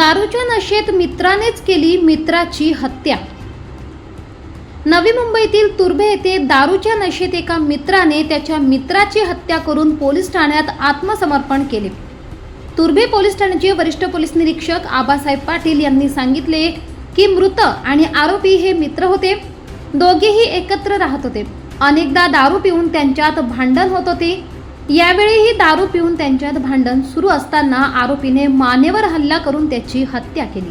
दारूच्या नशेत मित्रानेच केली मित्राची हत्या. नवी मुंबईतील तुर्भे येथे दारूच्या नशेत एका मित्राने त्याच्या मित्राची हत्या करून पोलीस ठाण्यात आत्मसमर्पण केले. तुर्भे पोलीस ठाण्याचे वरिष्ठ पोलीस निरीक्षक आबासाहेब पाटील यांनी सांगितले की मृत आणि आरोपी हे मित्र होते. दोघेही एकत्र राहत होते. अनेकदा दारू पिऊन त्यांच्यात भांडण होत होते. यावेळीही दारू पिऊन त्यांच्यात भांडण सुरू असताना आरोपीने मानेवर हल्ला करून त्याची हत्या केली.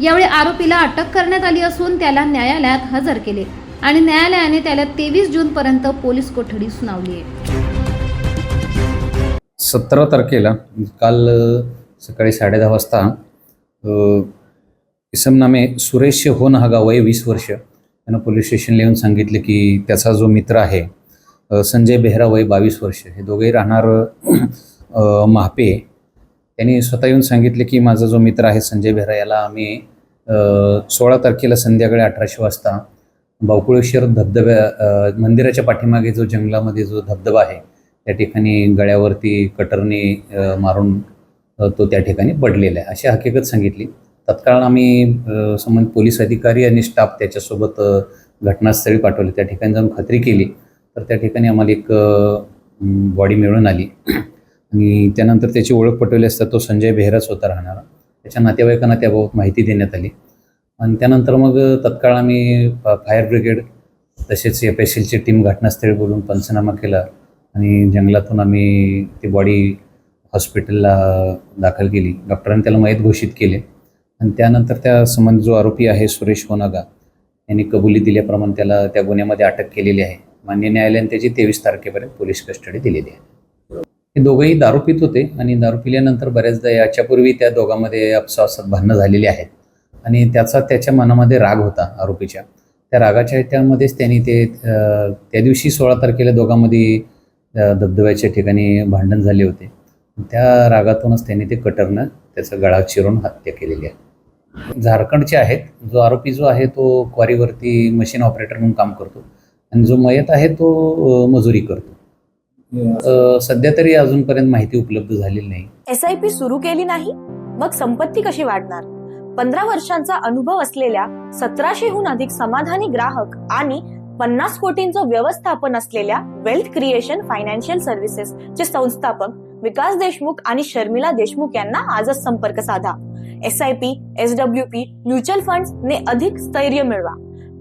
यावेळी आरोपीला अटक करण्यात आली असून त्याला न्यायालयात हजर केले आणि न्यायालयाने त्याला तेवीस जून पर्यंत पोलीस कोठडी सुनावली आहे सतरा तारखेला काल सकाळी साडेदहा वाजता अ, इसम नामे सुरेश होन हा गाव आहे वीस वर्ष. त्यानं पोलीस स्टेशनला येऊन सांगितले की त्याचा जो मित्र आहे संजय बेहरा वय बावीस वर्ष हे दोघेही राहणार महापे. त्यांनी स्वतः येऊन सांगितले की माझा जो मित्र आहे संजय बेहरा याला आम्ही सोळा तारखेला संध्याकाळी अठराशे वाजता बावकुळेश्वर धबधब्या मंदिराच्या पाठीमागे जो जंगलामध्ये जो धबधबा आहे त्या ठिकाणी गळ्यावरती कटरने मारून तो त्या ठिकाणी पडलेला आहे. अशी हकीकत सांगितली. तत्काळ आम्ही संबंधित पोलीस अधिकारी आणि स्टाफ त्याच्यासोबत घटनास्थळी पाठवले. त्या ठिकाणी जाऊन खात्री केली. तर त्या ठिकाणी आम्हाला एक बॉडी मिळून आली. आणि त्यानंतर त्याची ओळख पटवली असता तो संजय बेहराच होता राहणारा. त्याच्या नातेवाईकांना त्याबाबत माहिती देण्यात आली. आणि त्यानंतर मग तत्काळ आम्ही फायर ब्रिगेड तसेच एफ एस एलची टीम घटनास्थळी बोलून पंचनामा केला. आणि जंगलातून आम्ही ती बॉडी हॉस्पिटलला दाखल केली. डॉक्टरांनी त्याला मयत घोषित केले. आणि त्यानंतर त्या संबंधी जो आरोपी आहे सुरेश होनागा यांनी कबुली दिल्याप्रमाणे त्याला त्या गुन्ह्यामध्ये अटक केलेली आहे. मान्य न्यायालयाने त्याची तेवीस तारखेपर्यंत पोलीस कस्टडी दिलेली आहे. हे दोघंही दारू पित होते आणि दारू पिल्यानंतर बऱ्याचदा याच्यापूर्वी त्या दोघांमध्ये आपसासात भांडणं झालेली आहेत. आणि त्याचा त्याच्या मनामध्ये राग होता आरोपीच्या. त्या रागाच्या त्यामध्येच त्यांनी ते त्या दिवशी सोळा तारखेला दोघांमध्ये धबधब्याच्या ठिकाणी भांडण झाले होते. त्या रागातूनच त्यांनी ते कटरनं त्याचा गळा चिरून हत्या केलेली आहे. झारखंडचे आहेत जो आरोपी जो आहे तो क्वारीवरती मशीन ऑपरेटर म्हणून काम करतो. आणि जो मयत आहे तो मजुरी करतो. अ, सध्या तरी अजूनपर्यंत माहिती उपलब्ध झालेली नाही. एस आय पी सुरू केली नाही मग संपत्ती कशी वाढणार? पंधरा वर्षांचा अनुभव असलेल्या सतराशेहून अधिक समाधानी ग्राहक आणि पन्नास कोटींचं व्यवस्थापन असलेल्या वेल्थ क्रिएशन फायनान्शियल सर्व्हिसेस चे संस्थापक विकास देशमुख आणि शर्मिला देशमुख यांना आजच संपर्क साधा. S I P S W P mutual fund ने अधिक स्थैर्य मिळवा.